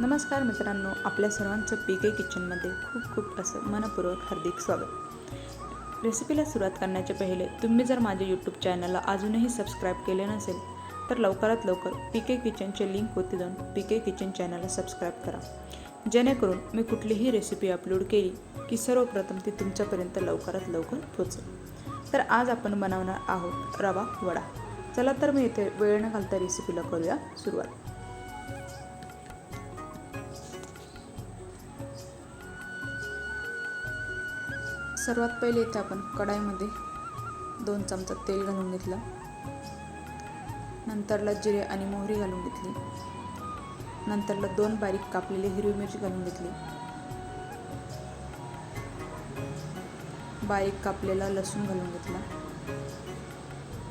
नमस्कार मित्रांनो आपल्या सर्वांचं पी के किचनमध्ये खूप खूप असं मनपूर्वक हार्दिक स्वागत. रेसिपीला सुरुवात करण्याच्या पहिले तुम्ही जर माझ्या यूट्यूब चॅनलला अजूनही सबस्क्राईब केले नसेल तर लवकरात लवकर पी के किचनचे लिंक होती जाऊन पी के किचन चॅनलला सबस्क्राईब करा. जेणेकरून मी कुठलीही रेसिपी अपलोड केली की सर्वप्रथम ती तुमच्यापर्यंत लवकरात लवकर पोचेल तर आज आपण बनवणार आहोत रवा वडा. चला तर मी इथे वेळ न घालता रेसिपीला करूया सुरुवात. सर्वात पहिले इथे आपण कढाईमध्ये दोन चमचा तेल घालून घेतलं. नंतरला जिरे आणि मोहरी घालून घेतली. नंतरला दोन बारीक कापलेली हिरवी मिरची घालून घेतली. बारीक कापलेला लसूण घालून घेतला.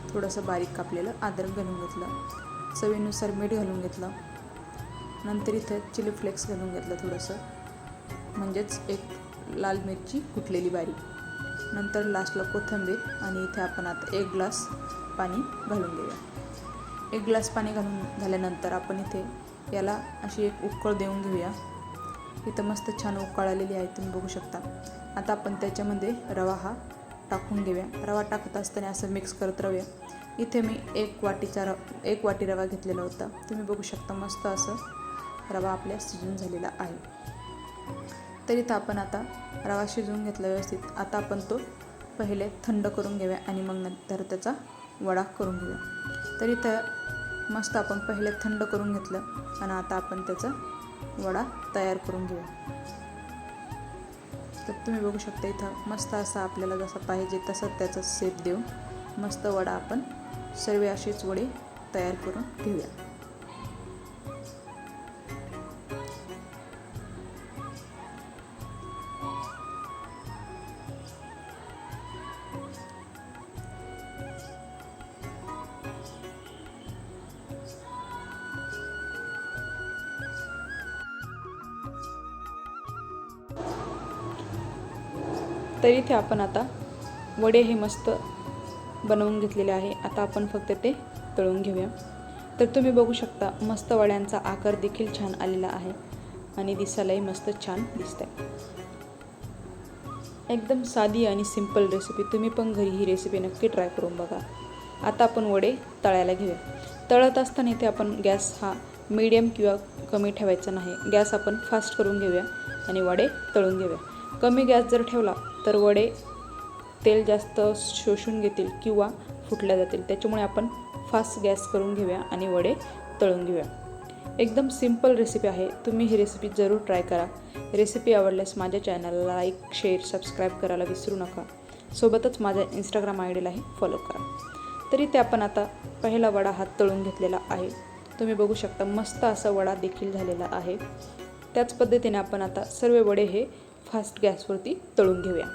थोडंसं बारीक कापलेलं अद्रक घालून घेतलं. चवीनुसार मीठ घालून घेतलं. नंतर इथं चिली फ्लेक्स घालून घेतलं थोडंसं. म्हणजेच एक लाल मिरची कुटलेली बारीक. नंतर लास्टला कोथिंबीर आणि इथे आपण आता एक ग्लास पाणी घालून घेऊया. एक ग्लास पाणी घालून झाल्यानंतर आपण इथे याला अशी एक उकळ देऊन घेऊया. इथं मस्त छान उकळ आलेली आहे तुम्ही बघू शकता. आता आपण त्याच्यामध्ये रवा हा टाकून घेऊया. रवा टाकत असताना असं मिक्स करत राहूया. इथे मी एक वाटीचा र एक वाटी रवा घेतलेला होता. तुम्ही बघू शकता मस्त असं रवा आपल्या सिजून झालेला आहे. तर इथं आपण आता रवा शिजवून घेतला व्यवस्थित. आता आपण तो पहिले थंड करून घेऊया आणि मग नंतर त्याचा वडा करून घेऊया. तर इथं मस्त आपण पहिले थंड करून घेतलं आणि आता आपण त्याचा वडा तयार करून घेऊया. तर तुम्ही बघू शकता इथं मस्त असा आपल्याला जसा पाहिजे तसं त्याचा सेप देऊन मस्त वडा आपण सर्व असेच वडे तयार करून घेऊया. तर इथे आपण आता वडे हे मस्त बनवून घेतलेले आहे. आता आपण फक्त ते तळून घेऊया. तर तुम्ही बघू शकता मस्त वड्यांचा आकार देखील छान आलेला आहे आणि दिसायलाही मस्त छान दिसत आहे एकदम साधी आणि सिंपल रेसिपी तुम्ही पण घरी ही रेसिपी नक्की ट्राय करून बघा. आता आपण वडे तळायला घेऊया. तळत असताना इथे आपण गॅस हा मीडियम किंवा कमी ठेवायचा नाही. गॅस आपण फास्ट करून घेऊया आणि वडे तळून घेऊया. कमी गॅस जर ठेवला तर वडे तेल जास्त शोषून घेतील किंवा फुटल्या जातील. त्याच्यामुळे आपण फास्ट गॅस करून घेऊया आणि वडे तळून घेऊया. एकदम सिंपल रेसिपी आहे. तुम्ही ही रेसिपी जरूर ट्राय करा. रेसिपी आवडल्यास माझ्या चॅनलला लाईक शेअर सबस्क्राईब करायला विसरू नका. सोबतच माझ्या इंस्टाग्राम आय डीलाही फॉलो करा. तरी ते आपण आता पहिला वडा हात तळून घेतलेला आहे. तुम्ही बघू शकता मस्त असा वडा देखील झालेला आहे. त्याच पद्धतीने आपण आता सर्व वडे हे फास्ट गॅसवरती तळून घेऊया.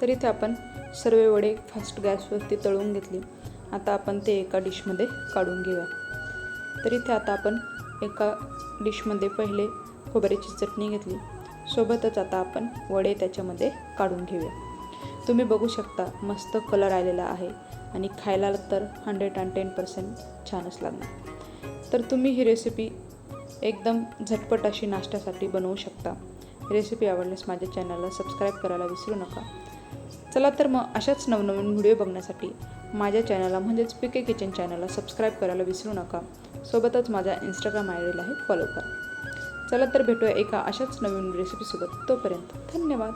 तर इथे आपण सर्व वडे फास्ट गॅसवरती तळून घेतली. आता आपण ते एका डिशमध्ये काढून घेऊया. तर इथे आता आपण एका डिशमध्ये पहिले खोबऱ्याची चटणी घेतली. सोबतच आता आपण वडे त्याच्यामध्ये काढून घेऊया. तुम्ही बघू शकता मस्त कलर आलेला आहे आणि खायला तर हंड्रेड अँड टेन पर्सेंट छानच लागणार. तर तुम्ही ही रेसिपी एकदम झटपट अशी नाश्त्यासाठी बनवू शकता. रेसिपी आवडल्यास माझ्या चॅनलला सबस्क्राईब करायला विसरू नका. चला तर मग अशाच नवनवीन व्हिडिओ बघण्यासाठी माझ्या चॅनलला म्हणजेच पी के किचन चॅनलला सबस्क्राईब करायला विसरू नका. सोबतच माझ्या इंस्टाग्राम आय डीलाही फॉलो करा. चला तर भेटूया एका अशाच नवीन रेसिपीसोबत तोपर्यंत धन्यवाद.